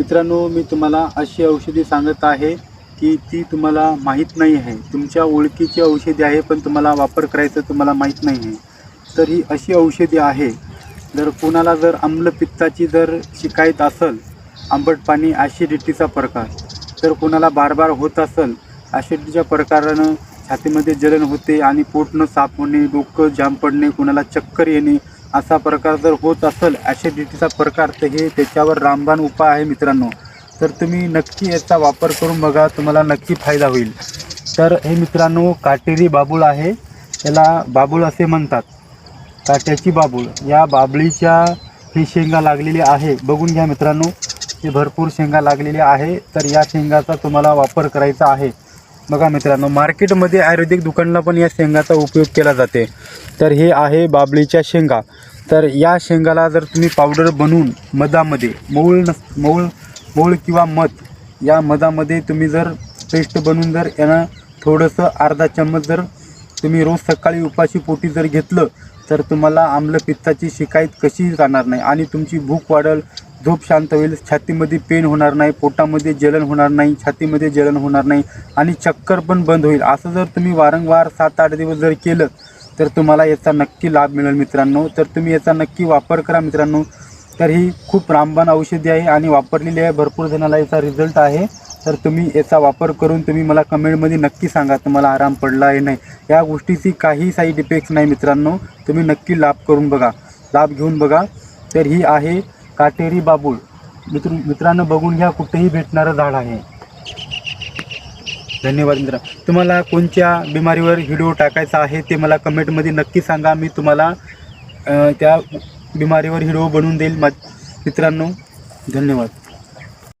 मित्रांनो मी तुम्हाला अशी औषधी सांगत आहे की ती तुम्हाला माहीत नाही आहे. तुमच्या ओळखीची औषधी आहे पण तुम्हाला वापर करायचं तुम्हाला माहीत नाही आहे. तर ही अशी औषधी आहे. जर कोणाला जर आम्लपित्ताची जर शिकायत असेल आंबट पाणी ॲसिडिटीचा प्रकार तर कोणाला बार बार होत असेल ॲसिडिटीच्या प्रकारानं छातीमध्ये जलन होते आणि पोटनं साफ होणे डोकं जाम पडणे कोणाला चक्कर येणे असा प्रकार जर होत असेल ॲसिडिटीचा प्रकार तर हे त्याच्यावर रामबाण उपाय आहे मित्रांनो. तर तुम्ही नक्की याचा वापर करून बघा तुम्हाला नक्की फायदा होईल. तर हे मित्रांनो काटेरी बाबूळ आहे. त्याला बाबूळ असे म्हणतात. काट्याची बाबूळ. या बाबळीच्या ही शेंगा लागलेली आहे. बघून घ्या मित्रांनो हे भरपूर शेंगा लागलेली आहे. तर या शेंगाचा तुम्हाला वापर करायचा आहे. बघा मित्रांनो मार्केटमध्ये आयुर्वेदिक दुकानला पण या शेंगाचा उपयोग केला जाते. तर हे आहे बाबळीच्या शेंगा. तर या शेंगाला जर तुम्ही पावडर बनवून मधामध्ये मऊळ नस मऊळ मऊळ किंवा मध या मधामध्ये तुम्ही जर पेस्ट बनवून जर यांना थोडंसं अर्धा चम्मच जर तुम्ही रोज सकाळी उपाशी पोटी जर घेतलं तर तुम्हाला आम्लपित्ताची शिकायत कशीही जाणार नाही आणि तुमची भूक वाढेल झोप शांत होईल छातीमध्ये पेन होणार नाही पोटामध्ये जलन होणार नाही छातीमध्ये जलन होणार नाही आणि चक्कर पण बंद होईल. असं जर तुम्ही वारंवार सात आठ दिवस जर केलं तर तुम्हाला याचा नक्की लाभ मिळेल मित्रांनो. तर तुम्ही याचा नक्की वापर करा मित्रांनो. तर ही खूप रामबाण औषधी आहे आणि वापरलेली आहे. भरपूर जणाला याचा रिझल्ट आहे. तर तुम्ही याचा वापर करून तुम्ही मला कमेंटमध्ये नक्की सांगा तुम्हाला आराम पडला आहे नाही. या गोष्टीची काही साईड इफेक्ट्स नाही मित्रांनो. तुम्ही नक्की लाभ करून बघा. लाभ घेऊन बघा. तर ही आहे काटेरी बाबूळ. मित्र मित्रांनो बघून घ्या कुठेही भेटणारं झाड आहे. धन्यवाद मित्र. तुम्हाला कोणत्या बिमारीवर व्हिडिओ टाकायचा आहे ते मला कमेंटमध्ये नक्की सांगा. मी तुम्हाला त्या बिमारीवर व्हिडिओ बनवून देईल. मा मित्रांनो धन्यवाद.